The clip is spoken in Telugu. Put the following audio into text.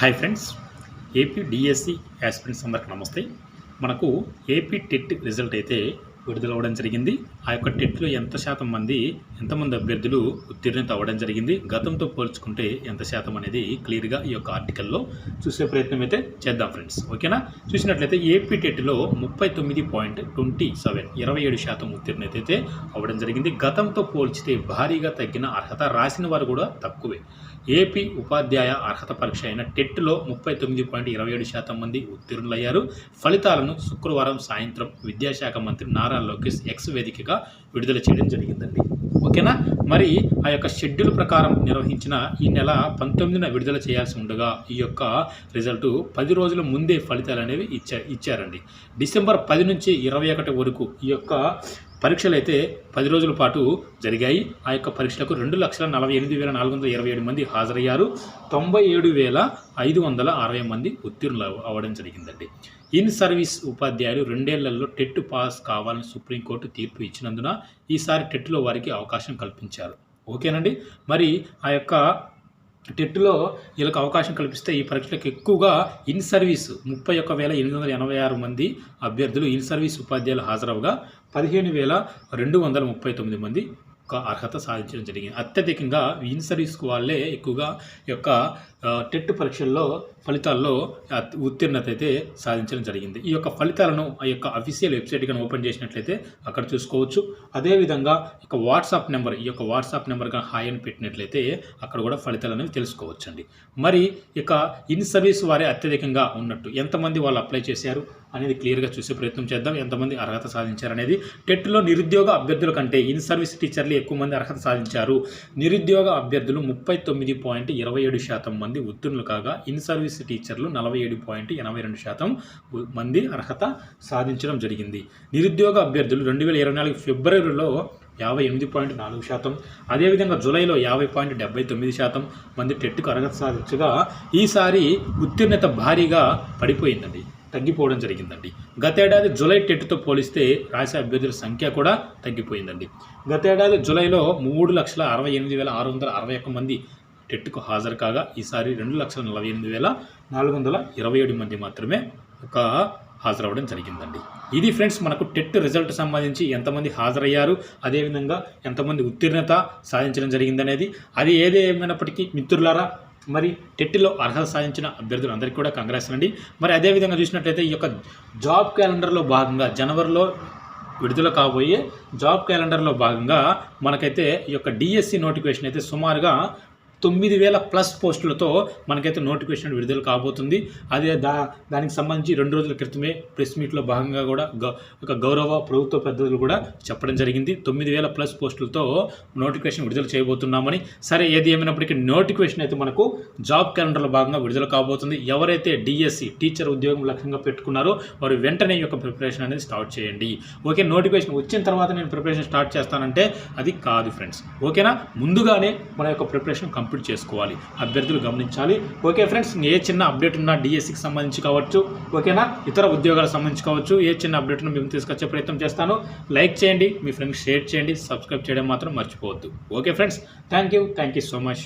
Hi friends AP DSC aspirants అందరికి నమస్తే. మనకు ఏపీ టెట్ రిజల్ట్ అయితే విడుదల అవ్వడం జరిగింది. ఆ యొక్క టెట్లో ఎంత శాతం మంది ఎంతమంది అభ్యర్థులు ఉత్తీర్ణత అవ్వడం జరిగింది గతంతో పోల్చుకుంటే ఎంత శాతం అనేది క్లియర్గా ఈ యొక్క ఆర్టికల్లో చూసే ప్రయత్నం అయితే చేద్దాం ఫ్రెండ్స్. ఓకేనా? చూసినట్లయితే ఏపీ టెట్లో ముప్పై తొమ్మిది పాయింట్ ట్వంటీ సెవెన్ ఇరవై ఏడు శాతం ఉత్తీర్ణత అయితే అవ్వడం జరిగింది. గతంతో పోల్చితే భారీగా తగ్గిన అర్హత రాసిన వారు కూడా తక్కువే. ఏపీ ఉపాధ్యాయ అర్హత పరీక్ష అయిన టెట్లో ముప్పై తొమ్మిది పాయింట్ ఇరవై ఏడు శాతం మంది ఉత్తీర్ణులయ్యారు. ఫలితాలను శుక్రవారం సాయంత్రం విద్యాశాఖ మంత్రి నారా లోకేష్ ఎక్స్ వేదికగా విడుదల చేయడం జరిగిందండి. ఓకేనా? మరి ఆ యొక్క షెడ్యూల్ ప్రకారం నిర్వహించిన ఈ నెల పంతొమ్మిదిన విడుదల చేయాల్సి ఉండగా ఈ యొక్క రిజల్ట్ పది రోజుల ముందే ఫలితాలు అనేవి ఇచ్చా ఇచ్చారండి. డిసెంబర్ పది నుంచి ఇరవై ఒకటి వరకు ఈ యొక్క పరీక్షలు అయితే పది రోజుల పాటు జరిగాయి. ఆ యొక్క పరీక్షలకు రెండు లక్షల నలభై ఎనిమిది వేల నాలుగు వందల ఇరవై ఏడు మంది హాజరయ్యారు. తొంభై ఏడు వేల ఐదు వందల అరవై మంది ఉత్తీర్ణులు అవ్వడం జరిగిందండి. ఇన్ సర్వీస్ ఉపాధ్యాయులు రెండేళ్ళలో టెట్ పాస్ కావాలని సుప్రీంకోర్టు తీర్పు ఇచ్చినందున ఈసారి టెట్లో వారికి అవకాశం కల్పించారు. ఓకేనండి? మరి ఆ యొక్క టెట్లో వీళ్ళకి అవకాశం కల్పిస్తే ఈ పరీక్షలకు ఎక్కువగా ఇన్ సర్వీస్ ముప్పై ఒక్క వేల ఎనిమిది వందల ఎనభై ఆరు మంది అభ్యర్థులు ఇన్ సర్వీస్ ఉపాధ్యాయులు హాజరవగా పదిహేను వేల రెండు వందల ముప్పై తొమ్మిది మంది ఒక అర్హత సాధించడం జరిగింది. అత్యధికంగా ఇన్ సర్వీస్ వాళ్ళే ఎక్కువగా యొక్క టెట్ పరీక్షల్లో ఫలితాల్లో ఉత్తీర్ణత అయితే సాధించడం జరిగింది. ఈ యొక్క ఫలితాలను ఆ యొక్క అఫీషియల్ వెబ్సైట్ కానీ ఓపెన్ చేసినట్లయితే అక్కడ చూసుకోవచ్చు. అదేవిధంగా ఇక వాట్సాప్ నెంబర్ ఈ యొక్క వాట్సాప్ నెంబర్ కానీ హాయ్ అని పెట్టినట్లయితే అక్కడ కూడా ఫలితాలు అనేవి తెలుసుకోవచ్చండి. మరి ఇక ఇన్ సర్వీస్ వారే అత్యధికంగా ఉన్నట్టు ఎంతమంది వాళ్ళు అప్లై చేశారు అనేది క్లియర్గా చూసే ప్రయత్నం చేద్దాం. ఎంతమంది అర్హత సాధించారు అనేది టెట్లో నిరుద్యోగ అభ్యర్థుల కంటే ఇన్ సర్వీస్ టీచర్లు ఎక్కువ మంది అర్హత సాధించారు. నిరుద్యోగ అభ్యర్థులు ముప్పై తొమ్మిది పాయింట్ ఇరవై ఏడు శాతం మంది ఉత్తీర్ణులు కాగా ఇన్ సర్వీస్ టీచర్లు నలభై ఏడు పాయింట్ ఎనభై రెండు శాతం మంది అర్హత సాధించడం జరిగింది. నిరుద్యోగ అభ్యర్థులు రెండు వేల ఇరవై నాలుగు ఫిబ్రవరిలో యాభై ఎనిమిది పాయింట్ నాలుగు శాతం అదేవిధంగా జూలైలో యాభై పాయింట్ డెబ్బై తొమ్మిది శాతం మంది టెట్కు అర్హత సాధించగా ఈసారి ఉత్తీర్ణత భారీగా పడిపోయిందండి. తగ్గిపోవడం జరిగిందండి. గతేడాది జూలై టెట్తో పోలిస్తే రాసే అభ్యర్థుల సంఖ్య కూడా తగ్గిపోయిందండి. గతేడాది జూలైలో మూడు లక్షల అరవై ఎనిమిది వేల ఆరు వందల అరవై ఒక్క మంది టెట్కు హాజరు కాగా ఈసారి రెండు లక్షల నలభై ఎనిమిది వేల నాలుగు వందల ఇరవై ఏడు మంది మాత్రమే ఒక హాజరవ్వడం జరిగిందండి. ఇది ఫ్రెండ్స్ మనకు టెట్ రిజల్ట్ సంబంధించి ఎంతమంది హాజరయ్యారు అదేవిధంగా ఎంతమంది ఉత్తీర్ణత సాధించడం జరిగిందనేది. అది ఏదేమైనప్పటికీ మిత్రులారా మరి టెట్లో అర్హత సాధించిన అభ్యర్థులందరికీ కూడా కంగ్రాస్ అండి. మరి అదేవిధంగా చూసినట్లయితే ఈ యొక్క జాబ్ క్యాలెండర్లో భాగంగా జనవరిలో విడుదల కాబోయే జాబ్ క్యాలెండర్లో భాగంగా మనకైతే ఈ యొక్క డిఎస్సి నోటిఫికేషన్ అయితే సుమారుగా తొమ్మిది వేల ప్లస్ పోస్టులతో మనకైతే నోటిఫికేషన్ విడుదల కాబోతుంది. అదే దా దానికి సంబంధించి రెండు రోజుల క్రితమే ప్రెస్ మీట్లో భాగంగా కూడా ఒక గౌరవ ప్రభుత్వ పెద్దలు కూడా చెప్పడం జరిగింది. తొమ్మిది వేల ప్లస్ పోస్టులతో నోటిఫికేషన్ విడుదల చేయబోతున్నామని. సరే ఏది ఏమైనప్పటికీ నోటిఫికేషన్ అయితే మనకు జాబ్ క్యాలెండర్లో భాగంగా విడుదల కాబోతుంది. ఎవరైతే డిఎస్సి టీచర్ ఉద్యోగం లక్ష్యంగా పెట్టుకున్నారో వారు వెంటనే ఈ యొక్క ప్రిపరేషన్ అనేది స్టార్ట్ చేయండి. ఓకే నోటిఫికేషన్ వచ్చిన తర్వాత నేను ప్రిపరేషన్ స్టార్ట్ చేస్తానంటే అది కాదు ఫ్రెండ్స్. ఓకేనా? ముందుగానే మన యొక్క ప్రిపరేషన్ కంప్లీట్ చేసుకోవాలి. అభ్యర్థులు గమనించాలి. ఓకే ఫ్రెండ్స్ ఏ చిన్న అప్డేట్ ఉన్నా డిఎస్సికి సంబంధించి కావచ్చు ఓకేనా? ఇతర ఉద్యోగాలకు సంబంధించి కావచ్చు ఏ చిన్న అప్డేట్ను మేము తీసుకొచ్చే ప్రయత్నం చేస్తాను. లైక్ చేయండి మీ ఫ్రెండ్స్ షేర్ చేయండి సబ్స్క్రైబ్ చేయడం మాత్రం మర్చిపోవద్దు. Okay friends thank you thank you so much.